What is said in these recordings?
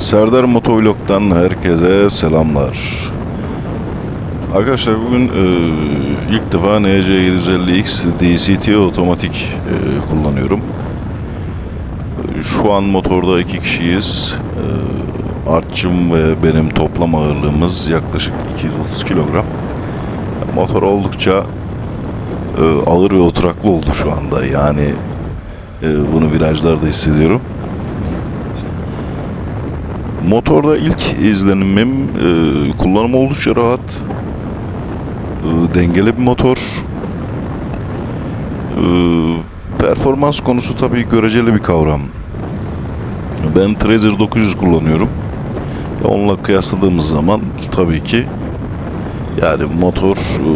Serdar Motovlog'dan herkese selamlar. Arkadaşlar bugün e, ilk defa NC750X DCT otomatik e, kullanıyorum. E, Şu an motorda iki kişiyiz. E, Artçım ve benim toplam ağırlığımız yaklaşık 230 kilogram. Motor oldukça e, ağır ve oturaklı oldu şu anda. Yani e, bunu virajlarda hissediyorum. Motorda ilk izlenimim e, kullanımı oldukça rahat. E, dengeli bir motor. E, performans konusu tabii göreceli bir kavram. Ben Trazer 900 kullanıyorum. Onunla kıyasladığımız zaman tabii ki yani motor e,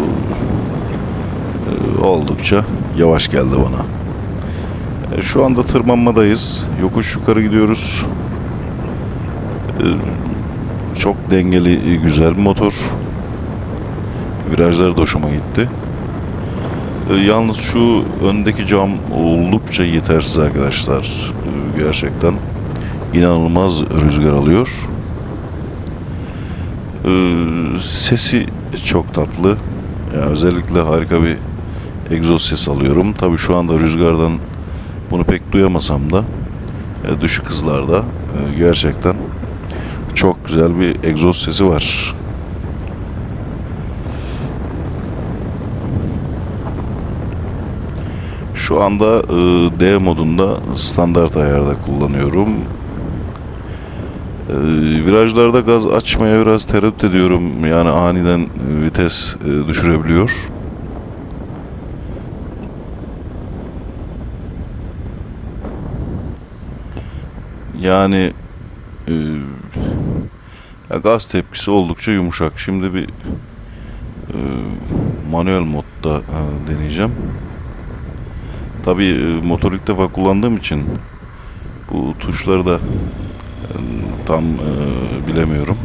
e, oldukça yavaş geldi bana. E, Şu anda tırmanmadayız. Yokuş yukarı gidiyoruz. Ee, çok dengeli, güzel bir motor. Virajlar da hoşuma gitti. Ee, Yalnız şu öndeki cam oldukça yetersiz arkadaşlar. Ee, Gerçekten inanılmaz rüzgar alıyor. Sesi çok tatlı. Yani özellikle harika bir egzoz ses alıyorum. Tabii şu anda rüzgardan bunu pek duyamasam da e, düşük hızlarda e, gerçekten çok güzel bir egzoz sesi var. Şu anda e, D modunda standart ayarda kullanıyorum. E, virajlarda gaz açmaya biraz tereddüt ediyorum. Yani aniden vites e, düşürebiliyor. Yani e, ya gaz tepkisi oldukça yumuşak. Şimdi bir e, manuel modda e, deneyeceğim. Tabii e, motor ilk defa kullandığım için bu tuşları da e, tam e, bilemiyorum.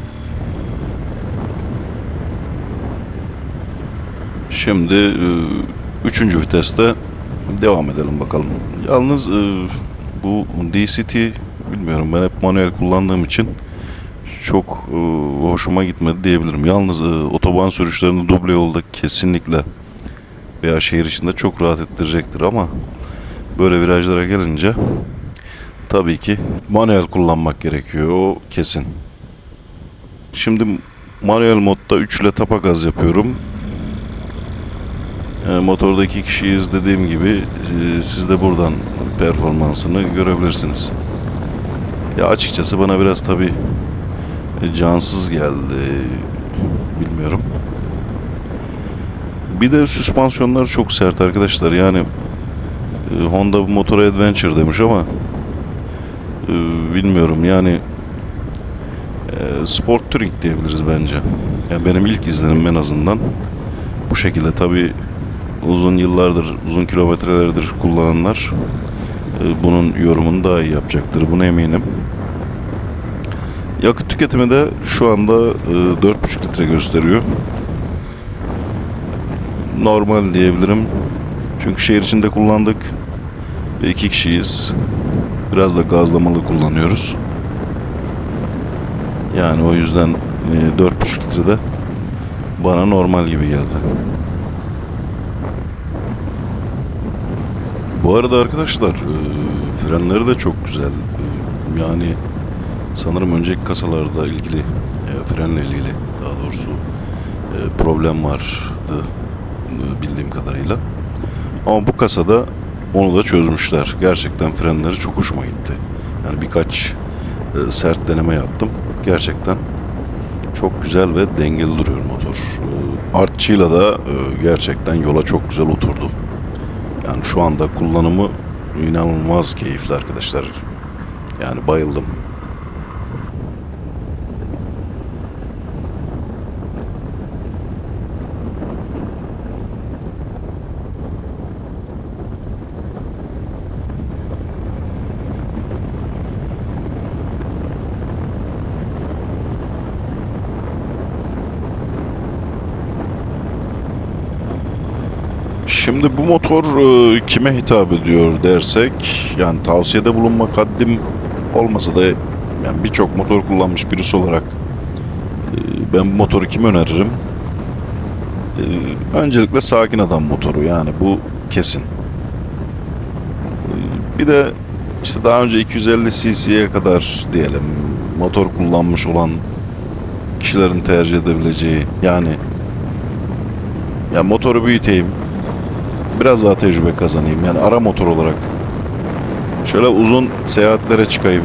Şimdi e, üçüncü viteste devam edelim bakalım. Yalnız e, bu DCT bilmiyorum ben hep manuel kullandığım için çok e, hoşuma gitmedi diyebilirim. Yalnız e, otoban sürüşlerinde duble yolda kesinlikle veya şehir içinde çok rahat ettirecektir ama böyle virajlara gelince tabii ki manuel kullanmak gerekiyor o kesin. Şimdi manuel modda 3 ile tapa gaz yapıyorum. E, motorda kişiyiz dediğim gibi e, siz de buradan performansını görebilirsiniz. Ya açıkçası bana biraz tabi cansız geldi. Bilmiyorum. Bir de süspansiyonlar çok sert arkadaşlar. Yani e, Honda bu motora adventure demiş ama e, bilmiyorum yani e, sport touring diyebiliriz bence. Yani benim ilk izlenim en azından bu şekilde tabi uzun yıllardır, uzun kilometrelerdir kullananlar bunun yorumunu daha iyi yapacaktır. Buna eminim. Yakıt tüketimi de şu anda e, 4,5 litre gösteriyor. Normal diyebilirim. Çünkü şehir içinde kullandık. Ve iki kişiyiz. Biraz da gazlamalı kullanıyoruz. Yani o yüzden e, 4,5 litre de bana normal gibi geldi. Bu arada arkadaşlar e, frenleri de çok güzel. E, yani sanırım önceki kasalarda ilgili e, frenle ilgili daha doğrusu e, problem vardı e, bildiğim kadarıyla. Ama bu kasada onu da çözmüşler. Gerçekten frenleri çok hoşuma gitti. Yani birkaç e, sert deneme yaptım. Gerçekten çok güzel ve dengeli duruyor motor. E, artçıyla da e, gerçekten yola çok güzel oturdu. Yani şu anda kullanımı inanılmaz keyifli arkadaşlar. Yani bayıldım. Şimdi bu motor e, kime hitap ediyor dersek yani tavsiyede bulunmak haddim olmasa da Yani birçok motor kullanmış birisi olarak e, ben bu motoru kime öneririm? E, öncelikle sakin adam motoru yani bu kesin. E, bir de işte daha önce 250 cc'ye kadar diyelim motor kullanmış olan kişilerin tercih edebileceği yani ya motoru büyüteyim biraz daha tecrübe kazanayım yani ara motor olarak şöyle uzun seyahatlere çıkayım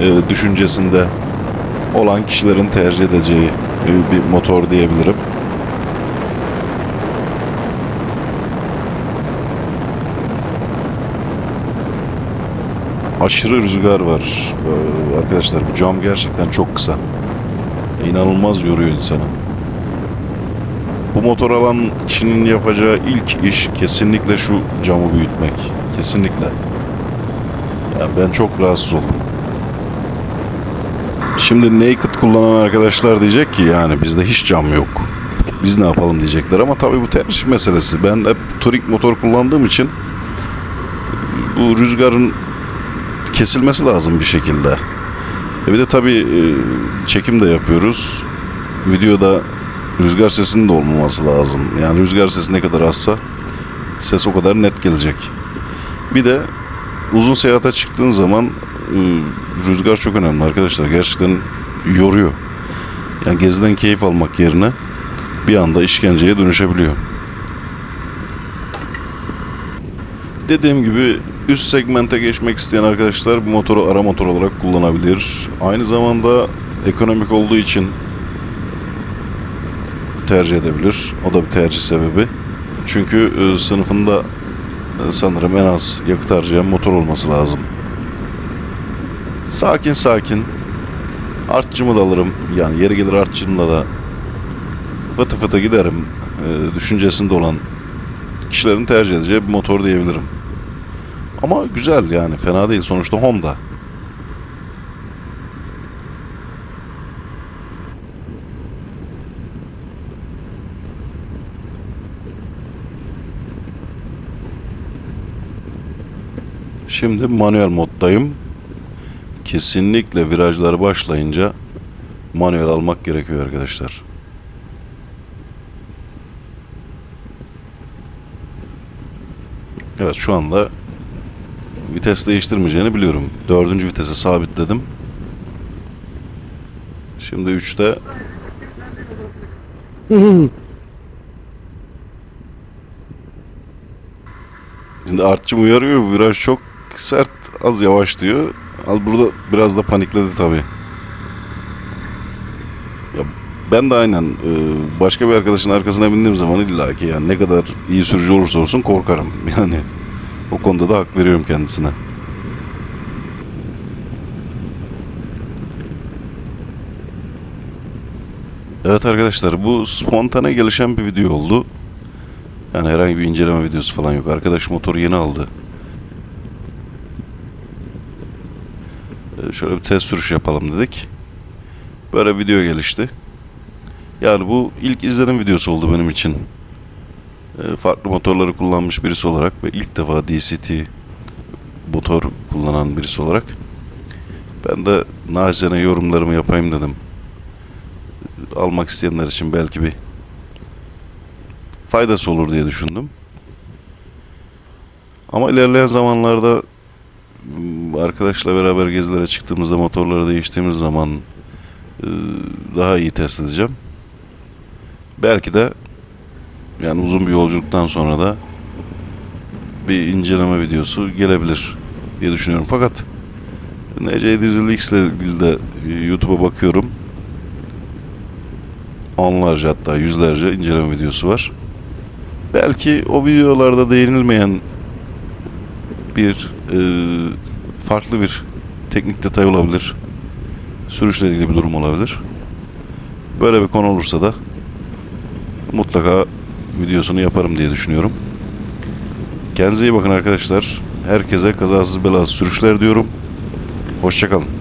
e, düşüncesinde olan kişilerin tercih edeceği e, bir motor diyebilirim. Aşırı rüzgar var Ee, arkadaşlar. Bu cam gerçekten çok kısa. İnanılmaz yoruyor insanı. Bu motor alan kişinin yapacağı ilk iş kesinlikle şu camı büyütmek. Kesinlikle. Yani ben çok rahatsız oldum. Şimdi naked kullanan arkadaşlar diyecek ki yani bizde hiç cam yok. Biz ne yapalım diyecekler ama tabii bu tercih meselesi. Ben hep Touring motor kullandığım için bu rüzgarın kesilmesi lazım bir şekilde. E bir de tabii e, çekim de yapıyoruz. Videoda rüzgar sesinin de olmaması lazım. Yani rüzgar sesi ne kadar azsa ses o kadar net gelecek. Bir de uzun seyahate çıktığın zaman e, rüzgar çok önemli arkadaşlar. Gerçekten yoruyor. Yani geziden keyif almak yerine bir anda işkenceye dönüşebiliyor. Dediğim gibi üst segmente geçmek isteyen arkadaşlar bu motoru ara motor olarak kullanabilir. Aynı zamanda ekonomik olduğu için tercih edebilir. O da bir tercih sebebi. Çünkü e, sınıfında e, sanırım en az yakıt harcayan motor olması lazım. Sakin sakin artçımı da alırım. Yani yeri gelir artçımla da fıtı fıtı giderim. E, düşüncesinde olan kişilerin tercih edeceği bir motor diyebilirim. Ama güzel yani fena değil. Sonuçta Honda. Şimdi manuel moddayım. Kesinlikle virajlar başlayınca manuel almak gerekiyor arkadaşlar. Evet şu anda vites değiştirmeyeceğini biliyorum. Dördüncü vitese sabitledim. Şimdi üçte Şimdi artçım uyarıyor. Viraj çok sert. Az yavaş diyor. Al burada biraz da panikledi tabii. Ya ben de aynen e, başka bir arkadaşın arkasına bindiğim zaman illaki yani ne kadar iyi sürücü olursa olsun korkarım. Yani o konuda da hak veriyorum kendisine. Evet arkadaşlar bu spontane gelişen bir video oldu. Yani herhangi bir inceleme videosu falan yok. Arkadaş motoru yeni aldı. Şöyle bir test sürüş yapalım dedik. Böyle video gelişti. Yani bu ilk izlenim videosu oldu benim için. Ee, Farklı motorları kullanmış birisi olarak ve ilk defa DCT motor kullanan birisi olarak ben de nacizane yorumlarımı yapayım dedim. Almak isteyenler için belki bir faydası olur diye düşündüm. Ama ilerleyen zamanlarda arkadaşla beraber gezilere çıktığımızda motorları değiştiğimiz zaman e, daha iyi test edeceğim. Belki de yani uzun bir yolculuktan sonra da bir inceleme videosu gelebilir diye düşünüyorum. Fakat NC750X ile ilgili de e, YouTube'a bakıyorum. Onlarca hatta yüzlerce inceleme videosu var. Belki o videolarda değinilmeyen bir e, farklı bir teknik detay olabilir. Sürüşle ilgili bir durum olabilir. Böyle bir konu olursa da mutlaka videosunu yaparım diye düşünüyorum. Kendinize iyi bakın arkadaşlar. Herkese kazasız belasız sürüşler diyorum. Hoşçakalın.